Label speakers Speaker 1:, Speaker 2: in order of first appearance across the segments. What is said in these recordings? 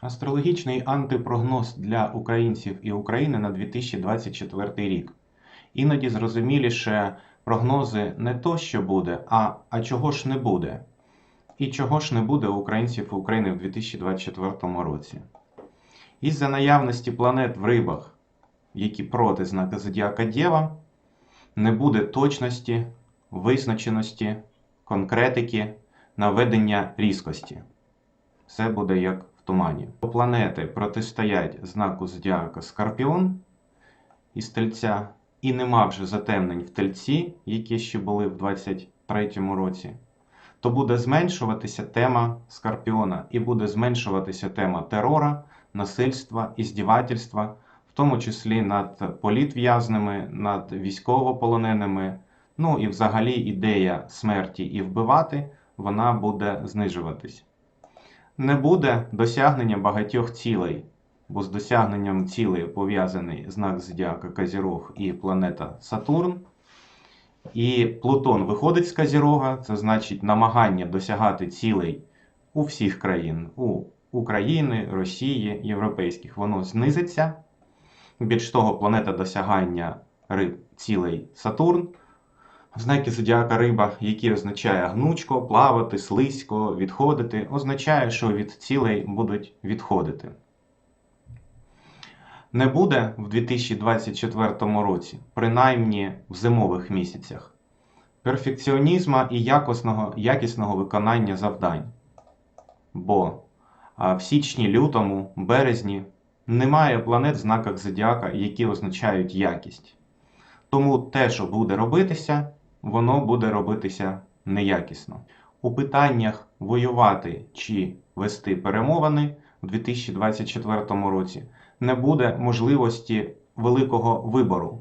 Speaker 1: Астрологічний антипрогноз для українців і України на 2024 рік. Іноді зрозуміліше прогнози не то, що буде, а, а чого ж не буде. І чого ж не буде українців і України в 2024 році. Із-за наявності планет в рибах, які проти знака Зодіака Дєва, не буде точності, визначеності, конкретики, наведення різкості. Все буде як тумані. Планети протистоять знаку Зодіака Скорпіон із Тельця, і нема вже затемнень в Тельці, які ще були в 23-му році. То буде зменшуватися тема Скорпіона і буде зменшуватися тема терора, насильства, іздівательства, в тому числі над політв'язними, над військовополоненими. Ну і взагалі ідея смерті і вбивати, вона буде знижуватись. Не буде досягнення багатьох цілей, бо з досягненням цілей пов'язаний знак Зодіака Казірог і планета Сатурн. І Плутон виходить з Казірога, це значить намагання досягати цілей у всіх країн, у України, Росії, європейських, воно знизиться. Більш того, планета досягання цілей Сатурн. Знаки зодіака риба, які означає гнучко, плавати, слизько, відходити, означає, що від цілей будуть відходити. Не буде в 2024 році, принаймні в зимових місяцях, перфекціонізму і якісного, якісного виконання завдань. Бо в січні, лютому, березні немає планет в знаках зодіака, які означають якість. Тому те, що буде робитися, воно буде робитися неякісно. У питаннях воювати чи вести перемовини у 2024 році не буде можливості великого вибору,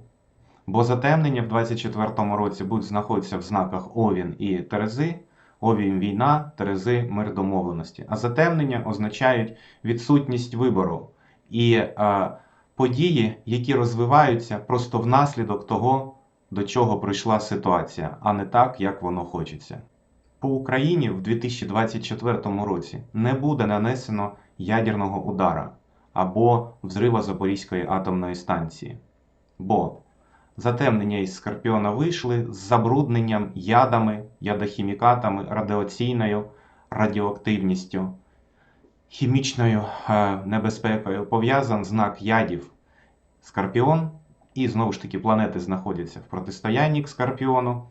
Speaker 1: бо затемнення в 2024 році будуть знаходитися в знаках Овін і Терези. Овін війна, Терези мир домовленості. А затемнення означають відсутність вибору і е, події, які розвиваються просто внаслідок того, до чого прийшла ситуація, а не так, як воно хочеться. По Україні в 2024 році не буде нанесено ядерного удара або взрива Запорізької атомної станції. Бо затемнення із Скорпіона вийшли з забрудненням ядами, ядохімікатами, радіаційною радіоактивністю, хімічною е, небезпекою пов'язан знак ядів Скорпіон. І знову ж таки планети знаходяться в протистоянні к Скорпіону.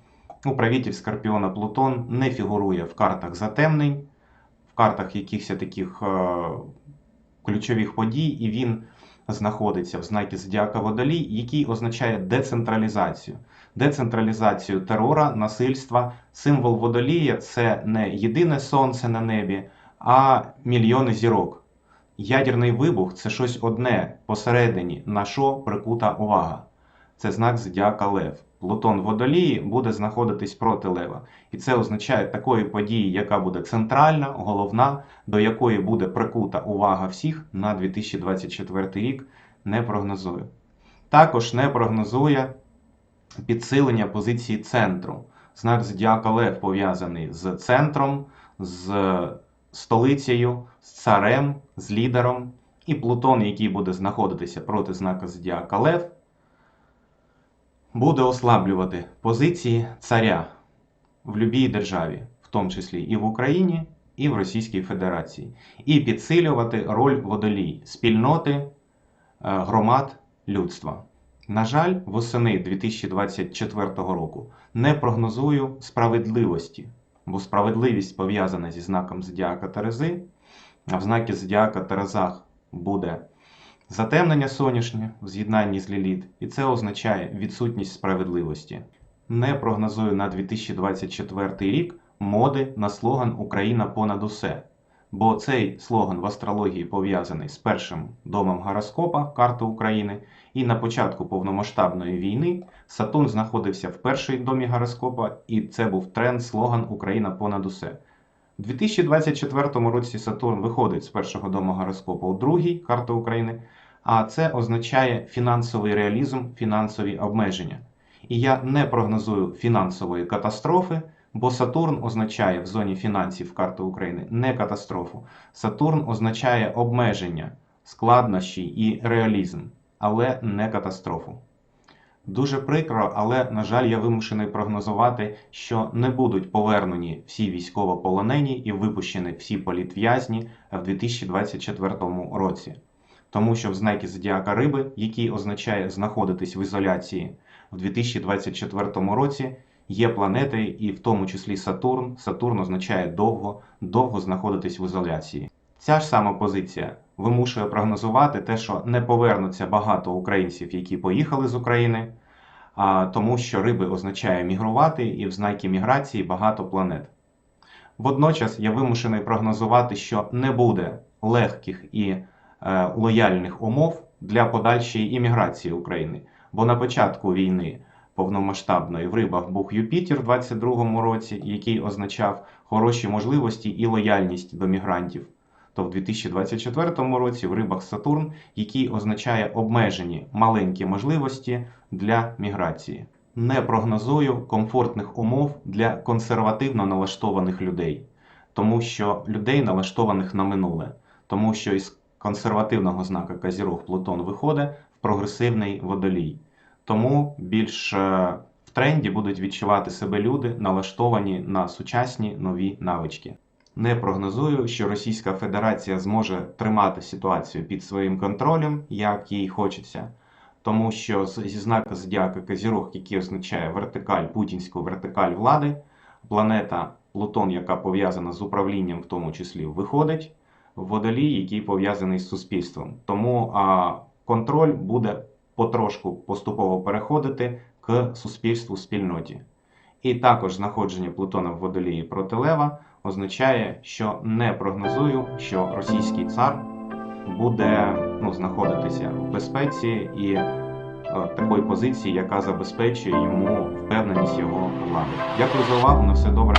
Speaker 1: Управитель Скорпіона Плутон не фігурує в картах затемнень, в картах якихось таких е, ключових подій, і він знаходиться в знакі Зодіака Водолій, який означає децентралізацію. Децентралізацію терора, насильства. Символ водолія це не єдине сонце на небі, а мільйони зірок. Ядерний вибух це щось одне посередині, на що прикута увага. Це знак Зодіака Лев. Плутон водолії буде знаходитись проти Лева. І це означає такої події, яка буде центральна, головна, до якої буде прикута увага всіх на 2024 рік, не прогнозує. Також не прогнозує підсилення позиції центру. Знак Зодіака Лев пов'язаний з центром, з столицею, з царем, з лідером. І Плутон, який буде знаходитися проти знака Зодіака Лев, буде ослаблювати позиції царя в будь-якій державі, в тому числі і в Україні, і в Російській Федерації, і підсилювати роль водолій, спільноти е, громад людства. На жаль, восени 2024 року не прогнозую справедливості, бо справедливість пов'язана зі знаком Зодіака Терези, а в знакі Зодіака Терезах буде затемнення сонячне в з'єднанні з Ліліт, і це означає відсутність справедливості. Не прогнозую на 2024 рік моди на слоган Україна понад усе. Бо цей слоган в астрології пов'язаний з першим домом гороскопа карти України, і на початку повномасштабної війни Сатурн знаходився в першій домі гороскопа, і це був тренд слоган Україна понад усе. У 2024 році Сатурн виходить з першого дому гороскопа у другій карти України, а це означає фінансовий реалізм, фінансові обмеження. І я не прогнозую фінансової катастрофи Бо Сатурн означає в зоні фінансів карти України не катастрофу. Сатурн означає обмеження, складнощі і реалізм, але не катастрофу. Дуже прикро, але, на жаль, я вимушений прогнозувати, що не будуть повернені всі військовополонені і випущені всі політв'язні в 2024 році. Тому що в знакі Зодіака Риби, який означає знаходитись в ізоляції, в 2024 році є планети, і в тому числі Сатурн. Сатурн означає довго, довго знаходитись в ізоляції. Ця ж сама позиція вимушує прогнозувати те, що не повернуться багато українців, які поїхали з України, тому що риби означає мігрувати, і в знакі міграції багато планет. Водночас я вимушений прогнозувати, що не буде легких і е, лояльних умов для подальшої імміграції України. Бо на початку війни повномасштабної в рибах був Юпітер в 22-му році, який означав хороші можливості і лояльність до мігрантів. То в 2024 році в рибах Сатурн, який означає обмежені маленькі можливості для міграції. Не прогнозую комфортних умов для консервативно налаштованих людей, тому що людей налаштованих на минуле, тому що із консервативного знака Казірог Плутон виходить в прогресивний водолій. Тому більш е, в тренді будуть відчувати себе люди, налаштовані на сучасні нові навички. Не прогнозую, що Російська Федерація зможе тримати ситуацію під своїм контролем, як їй хочеться, тому що зі знака Зодіака Козірог, який означає вертикаль, путінську вертикаль влади, планета Плутон, яка пов'язана з управлінням, в тому числі, виходить в водолій, який пов'язаний з суспільством. Тому а, контроль буде потрошку поступово переходити к суспільству спільноті. І також знаходження Плутона в водолії проти Лева означає, що не прогнозую, що російський цар буде ну, знаходитися в безпеці і е, такої позиції, яка забезпечує йому впевненість його влади. Дякую за увагу. На все добре.